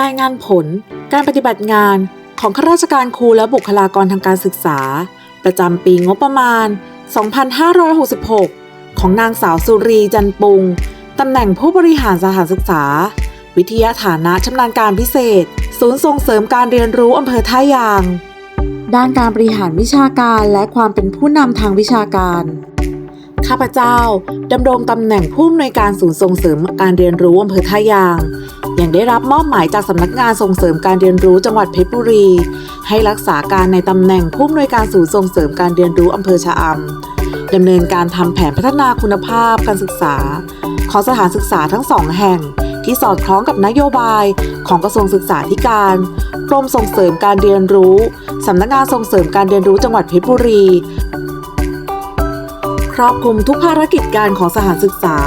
รายงานผล การปฏิบัติงานของข้าราชการครูและบุคลากรทางการศึกษา ประจำปีงบประมาณ 2566 ของนางสาวสุรีจันปุง ตำแหน่งผู้บริหารสถานศึกษา วิทยาฐานะชำนาญการพิเศษ ศูนย์ส่งเสริมการเรียนรู้อำเภอท่ายาง ด้านการบริหารวิชาการและความเป็นผู้นำทางวิชาการ ข้าพเจ้าดำรงตำแหน่งผู้อำนวยการศูนย์ส่งเสริมการเรียนรู้อำเภอท่ายางยังได้รับมอบหมายจากสำนักงานส่งเสริมการเรียนรู้จังหวัดเพชรบุรี ให้รักษาการในตำแหน่งผู้อำนวยการศูนย์ส่งเสริมการเรียนรู้อำเภอชะอำดำเนินการทำแผนพัฒนาคุณภาพการศึกษา ของสถานศึกษาทั้งสองแห่ง ที่สอดคล้องกับนโยบายของกระทรวงศึกษาธิการกรมส่งเสริมการเรียนรู้สำนักงานส่งเสริมการเรียนรู้จังหวัดเพชรบุรี รอบคลุมทุกภารกิจการของสถานศึกษา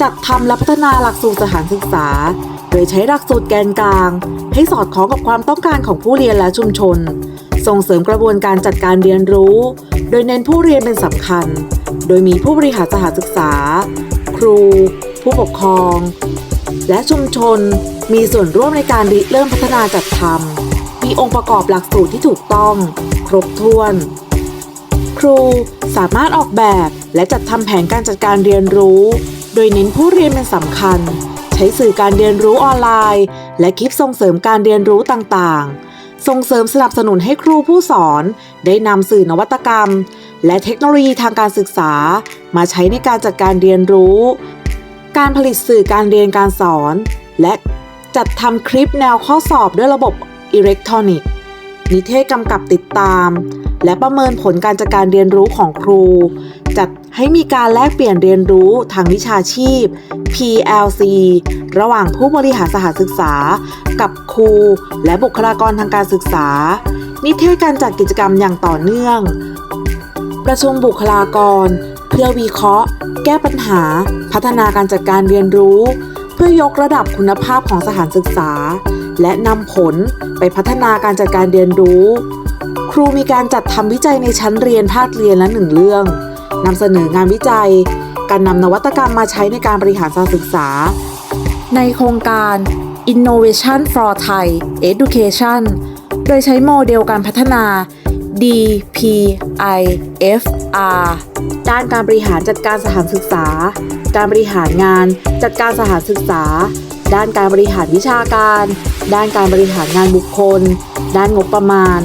จัดทำและพัฒนาหลักสูตรสถานศึกษา โดยใช้หลักสูตรแกนกลาง ให้สอดคล้องกับความต้องการของผู้เรียนและชุมชน ส่งเสริมกระบวนการจัดการเรียนรู้ โดยเน้นผู้เรียนเป็นสำคัญ โดยมีผู้บริหารสถานศึกษา ครู ผู้ปกครอง และชุมชน มีส่วนร่วมในการริเริ่มพัฒนาจัดทำมีองค์ประกอบหลักสูตรที่ถูกต้อง ครบถ้วน ครูสามารถออกแบบและจัดทำแผนการจัดการเรียนรู้ โดยเน้นผู้เรียนเป็นสำคัญ ใช้สื่อการเรียนรู้ออนไลน์ และคลิปส่งเสริมการเรียนรู้ต่างๆ ส่งเสริมสนับสนุนให้ครูผู้สอน ได้นำสื่อนวัตกรรม และเทคโนโลยีทางการศึกษา มาใช้ในการจัดการเรียนรู้ การผลิตสื่อการเรียนการสอน และจัดทำคลิปแนวข้อสอบด้วยระบบอิเล็กทรอนิกส์นิเทศกำกับติดตามและประเมินผลการจัดการเรียนรู้ของครู จัดให้มีการแลกเปลี่ยนเรียนรู้ทางวิชาชีพ PLC ระหว่างผู้บริหารสถานศึกษา กับครู และบุคลากรทางการศึกษา นิเทศการจัดกิจกรรมอย่างต่อเนื่อง ประชุมบุคลากร เพื่อวิเคราะห์ แก้ปัญหา พัฒนาการจัดการเรียนรู้ เพื่อยกระดับคุณภาพของสถานศึกษา และนำผลไปพัฒนาการจัดการเรียนรู้ ครูมีการจัดทำวิจัยในชั้นเรียนภาคเรียนละหนึ่งเรื่องนำเสนองานวิจัย การนำนวัตกรรมมาใช้ในการบริหารสถานศึกษา ในโครงการ Innovation for Thai Education โดยใช้โมเดลการพัฒนา DPIFR ด้านการบริหารจัดการสถานศึกษา การบริหารงาน จัดการสถานศึกษา ด้านการบริหารวิชาการ ด้านการบริหารงานบุคคล ด้านงบประมาณ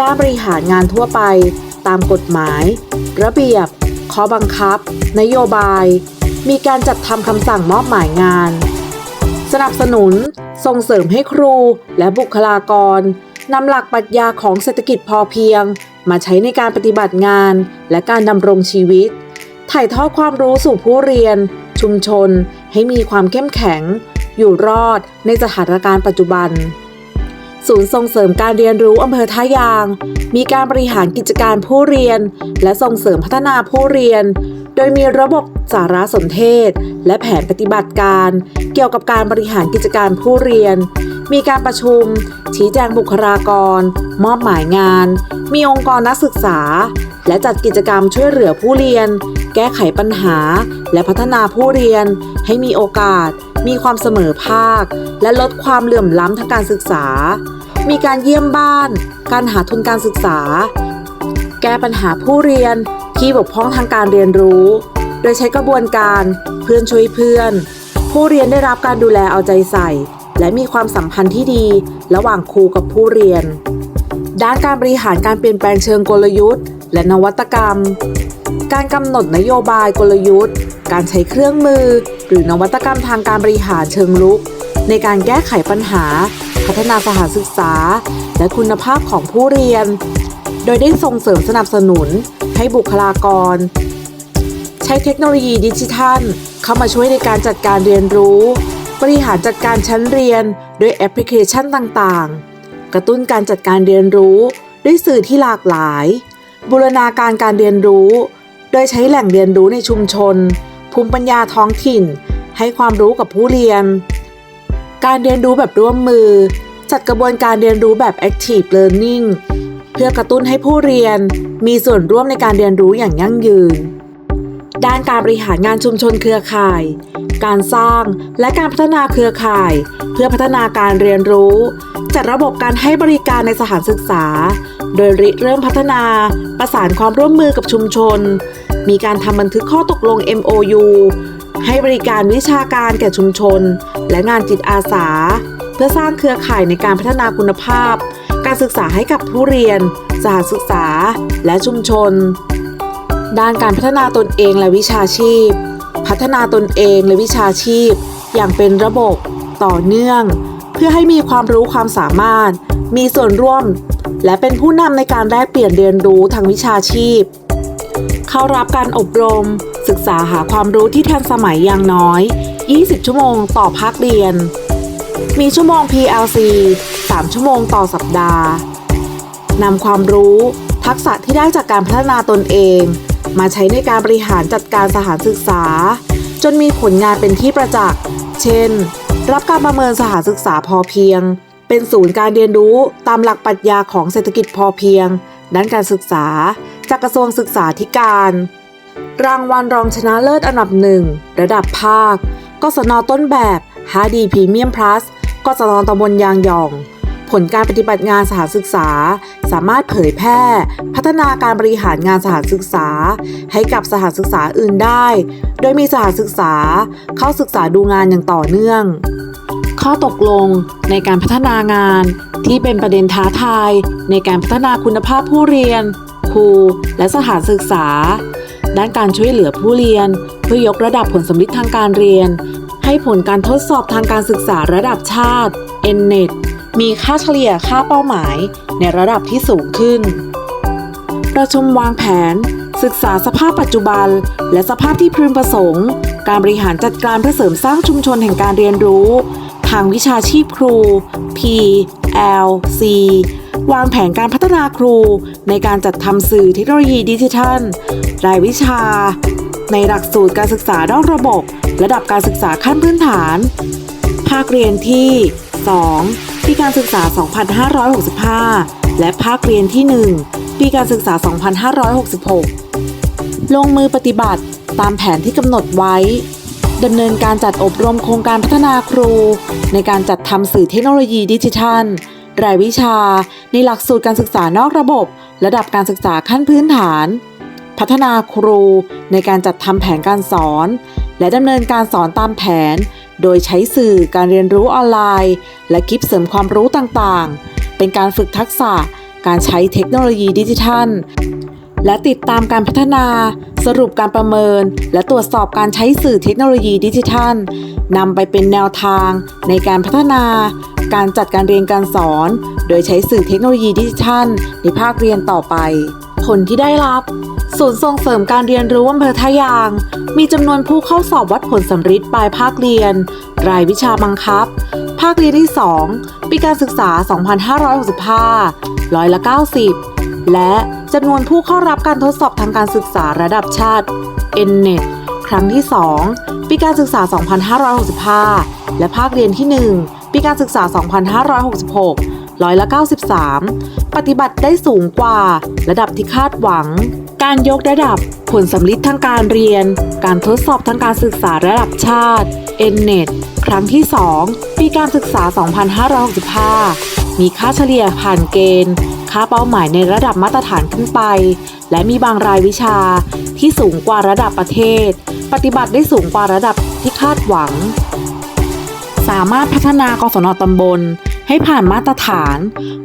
ด้านบริหารงานทั่วไป ตามกฎหมาย ระเบียบ ข้อบังคับ นโยบาย มีการจัดทำคำสั่งมอบหมายงาน สนับสนุน ส่งเสริมให้ครูและบุคลากรนำหลักปรัชญาของเศรษฐกิจพอเพียง มาใช้ในการปฏิบัติงานและการดำรงชีวิต ถ่ายทอดความรู้สู่ผู้เรียน ชุมชน ให้มีความเข้มแข็ง อยู่รอดในสถานการณ์ปัจจุบัน ศูนย์ส่งเสริมการเรียนรู้อำเภอท่ายาง มีการบริหารกิจการผู้เรียน และส่งเสริมพัฒนาผู้เรียน โดยมีระบบสารสนเทศ และแผนปฏิบัติการ เกี่ยวกับการบริหารกิจการผู้เรียน มีการประชุม ชี้แจงบุคลากร มอบหมายงาน มีองค์กรนักศึกษา และจัดกิจกรรมช่วยเหลือผู้เรียน แก้ไขปัญหา และพัฒนาผู้เรียน ให้มีโอกาส มีความเสมอภาค และลดความเหลื่อมล้ำทางการศึกษา มีการเยี่ยมบ้าน การหาทุนการศึกษา แก้ปัญหาผู้เรียนที่บกพร่องทางการเรียนรู้ โดยใช้กระบวนการเพื่อนช่วยเพื่อน ผู้เรียนได้รับการดูแลเอาใจใส่ และมีความสัมพันธ์ที่ดี ระหว่างครูกับผู้เรียน ด้านการบริหารการเปลี่ยนแปลงเชิงกลยุทธ์ และนวัตกรรม การกำหนดนโยบายกลยุทธ์ การใช้เครื่องมือ หรือนวัตกรรมทางการบริหารเชิงลุก ในการแก้ไขปัญหา พัฒนาสถานศึกษา และคุณภาพของผู้เรียน โดยได้ส่งเสริมสนับสนุนให้บุคลากร ใช้เทคโนโลยีดิจิทัล เข้ามาช่วยในการจัดการเรียนรู้ บริหารจัดการชั้นเรียนด้วยแอปพลิเคชันต่างๆ กระตุ้นการจัดการเรียนรู้ ด้วยสื่อที่หลากหลาย บูรณาการการเรียนรู้ โดยใช้แหล่งเรียนรู้ในชุมชน ภูมิปัญญาท้องถิ่น ให้ความรู้กับผู้เรียน การเรียนรู้แบบร่วมมือ จัดกระบวนการเรียนรู้แบบ active learning เพื่อกระตุ้นให้ผู้เรียนมีส่วนร่วมในการเรียนรู้อย่างยั่งยืน ด้านการบริหารงานชุมชนเครือข่าย การสร้างและการพัฒนาเครือข่าย เพื่อพัฒนาการเรียนรู้ จัดระบบการให้บริการในสถานศึกษา โดยริเริ่มพัฒนาประสานความร่วมมือกับชุมชน มีการทำบันทึกข้อตกลง MOU ให้บริการวิชาการแก่ชุมชน และงานจิตอาสา เพื่อสร้างเครือข่ายในการพัฒนาคุณภาพ การศึกษาให้กับผู้เรียนสถานศึกษา และชุมชน ด้านการพัฒนาตนเองและวิชาชีพ พัฒนาตนเองและวิชาชีพ อย่างเป็นระบบต่อเนื่อง เพื่อให้มีความรู้ความสามารถ มีส่วนร่วม และเป็นผู้นำในการแลกเปลี่ยนเรียนรู้ทางวิชาชีพ เข้ารับการอบรม ศึกษาหาความรู้ที่ทันสมัยอย่างน้อย 20 ชั่วโมงต่อภาคเรียน มีชั่วโมง PLC 3 ชั่วโมงต่อสัปดาห์นำความรู้ ทักษะที่ได้จากการพัฒนาตนเอง มาใช้ในการบริหารจัดการสถานศึกษา จนมีผลงานเป็นที่ประจักษ์ เช่น รับการประเมินสถานศึกษาพอเพียง เป็นศูนย์การเรียนรู้ตามหลักปรัชญาของเศรษฐกิจพอเพียง ด้านการศึกษา จากกระทรวงศึกษาธิการ รางวัลรองชนะเลิศอันดับหนึ่งระดับภาคกศนต้นแบบ 5D Premium Plus กศนตำบลยางหย่อง ผลการปฏิบัติงานสถานศึกษา สามารถเผยแพร่ พัฒนาการบริหารงานสถานศึกษา ให้กับสถานศึกษาอื่นได้ โดยมีสถานศึกษาเข้าศึกษาดูงานอย่างต่อเนื่อง ข้อตกลงในการพัฒนางาน ที่เป็นประเด็นท้าทายในการพัฒนาคุณภาพผู้เรียน ครู และสถานศึกษา ด้านการช่วยเหลือผู้เรียน เพื่อยกระดับผลสำลิดทางการเรียน ให้ผลการทดสอบทางการศึกษาระดับชาติ NNET มีค่าเฉลี่ยค่าเป้าหมายในระดับที่สูงขึ้น ประชุมวางแผน ศึกษาสภาพปัจจุบัน และสภาพที่พึงประสงค์ การบริหารจัดการเพื่อเสริมสร้างชุมชนแห่งการเรียนรู้ ทางวิชาชีพครู P L C วางแผนการพัฒนาครูในการจัดทำสื่อเทคโนโลยีดิจิทัล รายวิชา ในหลักสูตรการศึกษานอกระบบ ระดับการศึกษาขั้นพื้นฐาน ภาคเรียนที่ 2 การศึกษา 2565 และภาคเรียนที่ 1 ปีการศึกษา 2566 ลงมือปฏิบัติตามแผนที่กำหนดไว้ดำเนินการจัดอบรมโครงการพัฒนาครู ในการจัดทำสื่อเทคโนโลยีดิจิทัล รายวิชา ในหลักสูตรการศึกษานอกระบบ ระดับการศึกษาขั้นพื้นฐาน พัฒนาครูในการจัดทำแผนการสอน และดำเนินการสอนตามแผน โดยใช้สื่อการเรียนรู้ออนไลน์ และคลิปเสริมความรู้ต่างๆ เป็นการฝึกทักษะการใช้เทคโนโลยีดิจิทัล และติดตามการพัฒนา สรุปการประเมิน และตรวจสอบการใช้สื่อเทคโนโลยีดิจิทัลนำไปเป็นแนวทางในการพัฒนา การจัดการเรียนการสอน โดยใช้สื่อเทคโนโลยีดิจิทัลในภาคเรียนต่อไป ผลที่ได้รับ ศูนย์ส่งเสริมการเรียนรู้อำเภอท่ายาง มีจำนวนผู้เข้าสอบวัดผลสำริดปลายภาคเรียน รายวิชาบังคับ ภาคเรียนที่ 2 ปีการศึกษา 2565 ร้อยละ 90 และจำนวนผู้เข้ารับการทดสอบทางการศึกษาระดับชาติ NNET ครั้งที่ 2 ปีการศึกษา 2565 และภาคเรียนที่ 1 ปีการศึกษา 2566 ร้อยละ 93 ปฏิบัติได้สูงกว่า ระดับที่คาดหวัง การยกระดับ ผลสำลิดทางการเรียน การทดสอบทางการศึกษาระดับชาติ NNET ครั้งที่ 2 ปีการศึกษา 2565 มีค่าเฉลี่ยผ่านเกณฑ์ ค่าเป้าหมายในระดับมาตรฐานขึ้นไป และมีบางรายวิชาที่สูงกว่าระดับประเทศ ปฏิบัติได้สูงกว่าระดับที่คาดหวัง สามารถพัฒนากศนตำบล ให้ผ่านมาตรฐาน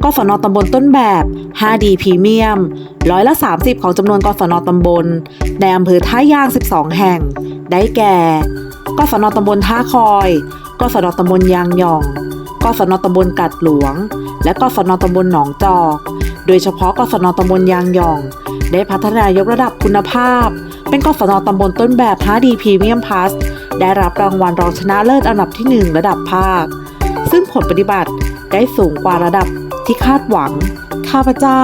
กศนตำบลต้นแบบ 5D พรีเมียม ร้อยละ 30 ของจำนวนกศนตำบล ในอำเภอท่ายาง 12 แห่ง ได้แก่กศนตำบลท่าคอยกศนตำบลยางหย่องกศนตำบลกัดหลวง และกศนตำบลหนองจอก โดยเฉพาะกศนตำบลยางหย่องได้พัฒนายกระดับคุณภาพ เป็นกศนตำบลต้นแบบ 5D พรีเมียมพลัสได้รับรางวัลรองชนะเลิศอันดับที่ 1 ระดับภาค ซึ่งผลปฏิบัติ ได้สูงกว่าระดับที่คาดหวัง ข้าพเจ้า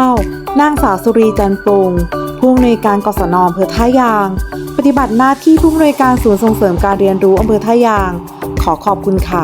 นางสาวสุรีจันปงผู้อำนวยการกศนอำเภอท่ายาง ปฏิบัติหน้าที่ผู้อำนวยการศูนย์ส่งเสริมการเรียนรู้อำเภอท่ายาง ขอขอบคุณค่ะ